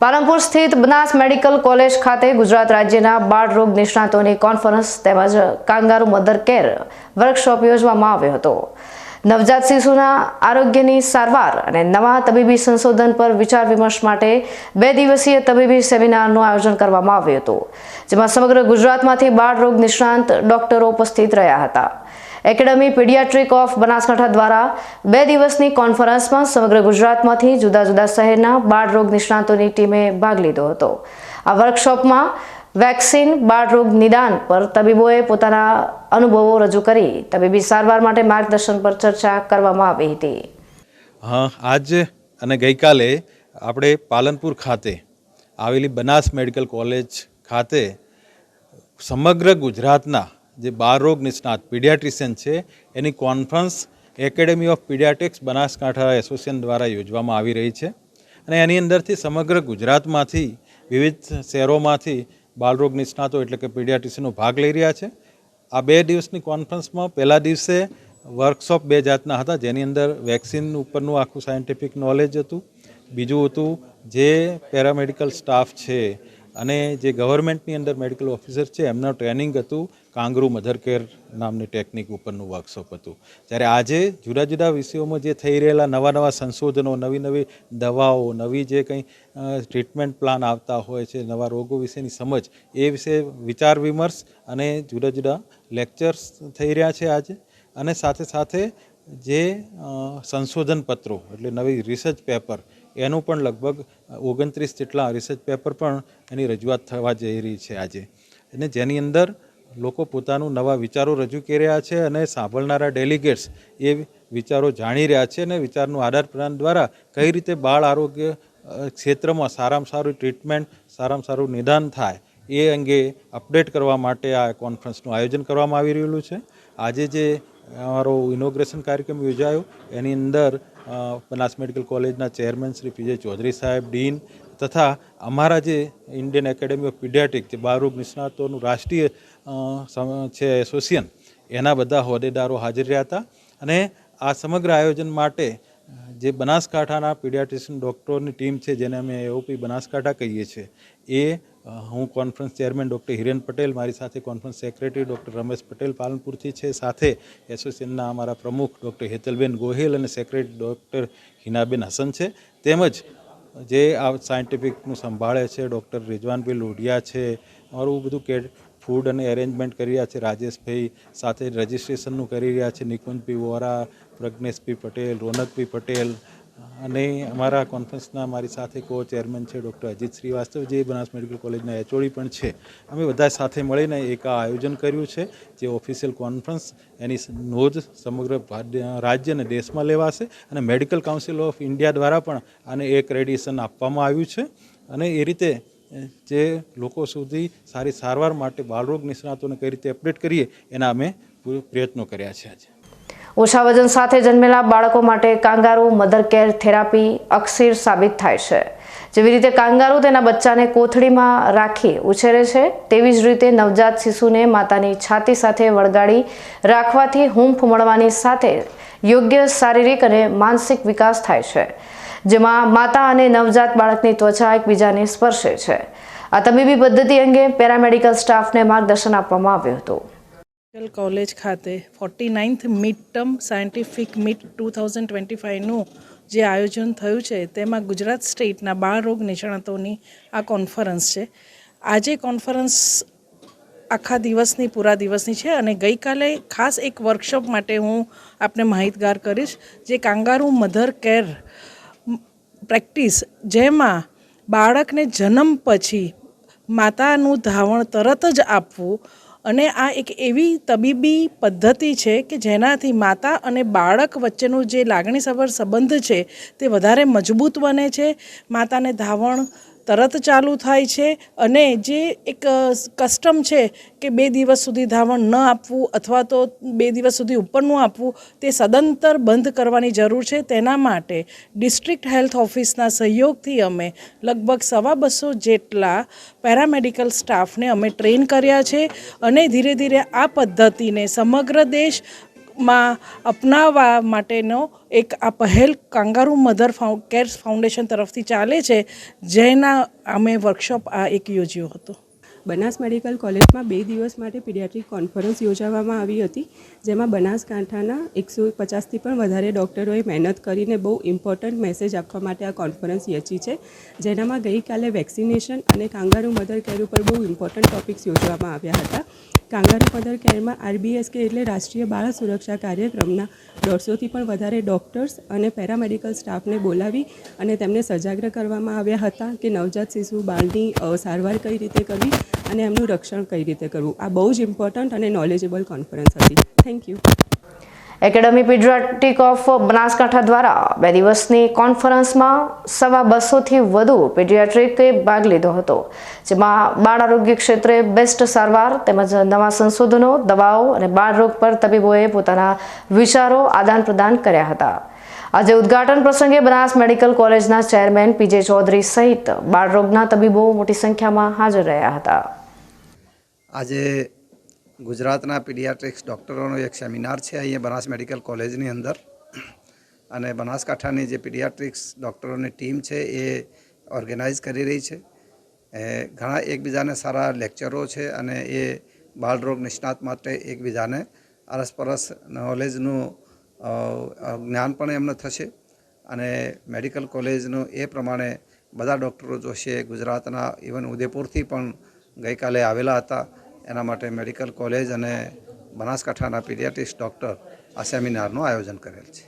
પાલનપુર સ્થિત Banas medical college ખાતે ગુજરાત રાજ્યના બાળ રોગ નિષ્ણાતોની કોન્ફરન્સ તેમજ કાંગારુ મધર કેર વર્કશોપ યોજવામાં આવ્યો હતો. નવજાત શિશુના આરોગ્યની સારવાર અને નવા તબીબી સંશોધન પર વિચાર વિમર્શ માટે બે દિવસીય તબીબી સેમિનારનું આયોજન કરવામાં આવ્યું હતું, જેમાં સમગ્ર ગુજરાતમાંથી બાળ રોગ નિષ્ણાંત ડોક્ટરો ઉપસ્થિત રહ્યા હતા. એકેડમી પીડિયાટ્રિક ઓફ બનાસકાંઠા દ્વારા બે દિવસની કોન્ફરન્સમાં સમગ્ર ગુજરાતમાંથી જુદા જુદા શહેરના બાળ રોગ નિષ્ણાતોની ટીમે ભાગ લીધો હતો. આ વર્કશોપમાં વેક્સિન, બાળ રોગ નિદાન પર તબીબોએ પોતાના અનુભવો રજૂ કરી તબીબી સારવાર માટે માર્ગદર્શન પર ચર્ચા કરવામાં આવી હતી. હા, આજ અને ગઈકાલે આપણે પાલનપુર ખાતે આવેલી બનાસ મેડિકલ કોલેજ ખાતે સમગ્ર ગુજરાતના જે બાળરોગ નિષ્ણાત પીડિયાટ્રિશિયન છે, એની conference academy of paediatrics Banaskantha association દ્વારા યોજવામાં આવી રહી છે. અને એની અંદરથી સમગ્ર ગુજરાતમાંથી, વિવિધ શહેરોમાંથી બાળરોગ નિષ્ણાતો એટલે કે પીડિયાટ્રિશિયનો ભાગ લઈ રહ્યા છે. આ બે દિવસની કોન્ફરન્સમાં પહેલા દિવસે વર્કશોપ બે જાતના હતા, જેની અંદર વેક્સિન ઉપરનું આખું સાયન્ટિફિક નોલેજ હતું. બીજું હતું જે પેરામેડિકલ સ્ટાફ છે અને જે ગવર્મેન્ટની અંદર મેડિકલ ઓફિસર છે, એમનું ટ્રેનિંગ હતું કાંગરૂ મધર કેર નામની ટેકનિક ઉપરનું વર્કશોપ હતું. જ્યારે આજે જુદા જુદા વિષયોમાં જે થઈ રહેલા નવા નવા સંશોધનો, નવી નવી દવાઓ, નવી જે કંઈ ટ્રીટમેન્ટ પ્લાન આવતા હોય છે, નવા રોગો વિશેની સમજ, એ વિશે વિચાર વિમર્શ અને જુદા જુદા લેક્ચર્સ થઈ રહ્યા છે આજે. અને સાથે સાથે જે સંશોધન પત્રો, એટલે નવી રિસર્ચ પેપર એનું પણ લગભગ ઓગણત્રીસ જેટલા રિસર્ચ પેપર પણ એની રજૂઆત થવા જઈ રહી છે આજે. અને જેની અંદર લોકો પોતાનું નવા વિચારો રજૂ કરી રહ્યા છે અને સાંભળનારા ડેલિગેટ્સ એ વિચારો જાણી રહ્યા છે અને વિચારનું આદાન પ્રદાન દ્વારા કઈ રીતે બાળ આરોગ્ય ક્ષેત્રમાં સારામાં સારું ટ્રીટમેન્ટ, સારામાં સારું નિદાન થાય એ અંગે અપડેટ કરવા માટે આ કોન્ફરન્સનું આયોજન કરવામાં આવી રહેલું છે. આજે જે અમારો ઇનોગ્રેશન કાર્યક્રમ યોજાયો, એની અંદર બનાસ મેડિકલ કોલેજના ચેરમેન શ્રી પીજે ચૌધરી સાહેબ, ડીન તથા અમારા જે ઇન્ડિયન એકેડેમી ઓફ પીડિયાટ્રિક જે બાળરોગ નિષ્ણાતોનું રાષ્ટ્રીય છે એસોસિએશન, એના બધા હોદ્દેદારો હાજર રહ્યા હતા. અને આ સમગ્ર આયોજન માટે જે બનાસકાંઠાના પીડિયાટ્રિશિયન ડૉક્ટરોની ટીમ છે, જેને અમે એઓપી બનાસકાંઠા કહીએ છીએ, એ હું conference chairman doctor Hiren Patel, મારી સાથે conference secretary doctor Ramesh Patel પાલનપુરથી છે. સાથે એસોસિએશનના અમારા પ્રમુખ ડૉક્ટર હેતલબેન ગોહિલ અને સેક્રેટરી ડૉક્ટર હિનાબેન હસન છે. તેમજ જે આ સાયન્ટિફિકનું સંભાળે છે, ડૉક્ટર રિજવાનભાઈ લોઢિયા છે, અમારું બધું કે, ફૂડ અને એરેન્જમેન્ટ કરી રહ્યા છે. રાજેશભાઈ સાથે રજિસ્ટ્રેશનનું કરી રહ્યા છે. નિકુંજભાઈ વોરા, પ્રજ્ઞેશભાઈ પટેલ, રોનકભાઈ પટેલ અને અમારા કોન્ફરન્સના મારી સાથે કો ચેરમેન છે ડૉક્ટર અજીત શ્રીવાસ્તવ, જે બનાસ મેડિકલ કોલેજના એચઓડી પણ છે. અમે બધા સાથે મળીને એક આ આયોજન કર્યું છે, જે ઓફિશિયલ કોન્ફરન્સ એની નોંધ સમગ્ર રાજ્ય અને દેશમાં લેવાશે અને મેડિકલ કાઉન્સિલ ઓફ ઇન્ડિયા દ્વારા પણ આને એક રેડિએશન આપવામાં આવ્યું છે. અને એ રીતે જે લોકો સુધી સારી સારવાર માટે બાળરોગ નિષ્ણાતોને કઈ રીતે અપડેટ કરીએ એના અમે પ્રયત્નો કર્યા છે આજે. ઓછા વજન સાથે જન્મેલા બાળકો માટે કાંગારુ મધર કેર થેરાપી અક્ષીર સાબિત થાય છે. જેવી રીતે કાંગારુ તેના બચ્ચાને કોથળીમાં રાખી ઉછેરે છે, તેવી જ રીતે નવજાત શિશુને માતાની છાતી સાથે વળગાડી રાખવાથી હૂંફ મળવાની સાથે યોગ્ય શારીરિક અને માનસિક વિકાસ થાય છે, જેમાં માતા અને નવજાત બાળકની ત્વચા એકબીજાને સ્પર્શે છે. આ તબીબી પદ્ધતિ અંગે પેરામેડિકલ સ્ટાફને માર્ગદર્શન આપવામાં આવ્યું હતું. મેડિકલ કોલેજ ખાતે forty ninth mid term scientific mid two thousand twenty ફાઇવનું જે આયોજન થયું છે, તેમાં ગુજરાત સ્ટેટના બાળ રોગ નિષ્ણાતોની આ કોન્ફરન્સ છે. આજે કોન્ફરન્સ આખા દિવસની, પૂરા દિવસની છે અને ગઈકાલે ખાસ એક વર્કશોપ માટે હું આપને માહિતગાર કરીશ, જે કાંગારૂ મધર કેર પ્રેક્ટિસ, જેમાં બાળકને જન્મ પછી માતાનું ધાવણ તરત જ આપવું અને આ એક એવી તબીબી પદ્ધતિ છે કે જેનાથી માતા અને બાળક વચ્ચેનું જે લાગણીસભર સંબંધ છે તે વધારે મજબૂત બને છે. માતાને ધાવણ તરત ચાલુ થાય છે અને જે એક કસ્ટમ છે કે બે દિવસ સુધી ધાવણ ન આપવું અથવા તો બે દિવસ સુધી ઉપરનું આપવું, તે સદંતર બંધ કરવાની જરૂર છે. તેના માટે ડિસ્ટ્રિક્ટ હેલ્થ ઓફિસના સહયોગથી અમે લગભગ સવા બસો જેટલા પેરામેડિકલ સ્ટાફને અમે ટ્રેન કર્યા છે અને ધીરે ધીરે આ પદ્ધતિને સમગ્ર દેશ માં અપનાવવા માટેનો એક આ પહેલ kangaroo mother found care foundation તરફથી ચાલે છે, જેના અમે વર્કશોપ આ એક યોજ્યો હતો. બનાસ મેડિકલ કોલેજમાં બે દિવસ માટે પીડિયાટ્રિક કોન્ફરન્સ યોજાવામાં આવી હતી, જેમાં બનાસકાંઠાના એકસો પચાસથી પણ વધારે ડૉક્ટરોએ મહેનત કરીને બહુ ઇમ્પોર્ટન્ટ મેસેજ આપવા માટે આ કોન્ફરન્સ યોજી છે, જેનામાં ગઈકાલે વેક્સિનેશન અને કાંગારૂ મધર કેર ઉપર બહુ ઇમ્પોર્ટન્ટ ટોપિક્સ યોજવામાં આવ્યા હતા. કાંગારૂ પદર કેરમાં આરબીએસકે એટલે રાષ્ટ્રીય બાળ સુરક્ષા કાર્યક્રમના દોઢસોથી પણ વધારે ડૉક્ટર્સ અને પેરામેડિકલ સ્ટાફને બોલાવી અને તેમને સજાગ્ર કરવામાં આવ્યા હતા કે નવજાત શિશુ બાળની સારવાર કઈ રીતે કરવી અને એમનું રક્ષણ કઈ રીતે કરવું. આ બહુ જ ઇમ્પોર્ટન્ટ અને નોલેજેબલ કોન્ફરન્સ હતી. Thank you academy paediatric of Banaskantha દ્વારા બે દિવસની કોન્ફરન્સમાં સવા બસોથી વધુ પીડિયાટ્રિકે ભાગ લીધો હતો, જેમાં બાળ આરોગ્ય ક્ષેત્રે બેસ્ટ સારવાર તેમજ નવા સંશોધનો, દવાઓ અને બાળરોગ પર તબીબોએ પોતાના વિચારો આદાન પ્રદાન કર્યા હતા. આજે ઉદ્ઘાટન પ્રસંગે બનાસ મેડિકલ કોલેજના ચેરમેન પીજે ચૌધરી સહિત બાળરોગના તબીબો મોટી સંખ્યામાં હાજર રહ્યા હતા. આજે ગુજરાતના પીડિયાટ્રિક્સ ડૉક્ટરોનો એક સેમિનાર છે. અહીંયા બનાસ મેડિકલ કોલેજની અંદર. અને બનાસકાંઠાની જે પીડિયાટ્રિક્સ ડૉક્ટરોની ટીમ છે એ ઓર્ગેનાઇઝ કરી રહી છે. ઘણા એકબીજાને સારા લેક્ચરો છે અને એ બાળરોગ નિષ્ણાત માટે એકબીજાને અરસપરસ નોલેજનું જ્ઞાન પણ એમને થશે. અને મેડિકલ કોલેજનું એ પ્રમાણે બધા ડૉક્ટરો જોશે. ગુજરાતના, ઇવન ઉદયપુરથી પણ ગઈકાલે આવેલા હતા. એના માટે મેડિકલ કોલેજ અને બનાસકાંઠાના પીડિયાટિક્સ ડૉક્ટર આ સેમિનારનું આયોજન કરેલ છે.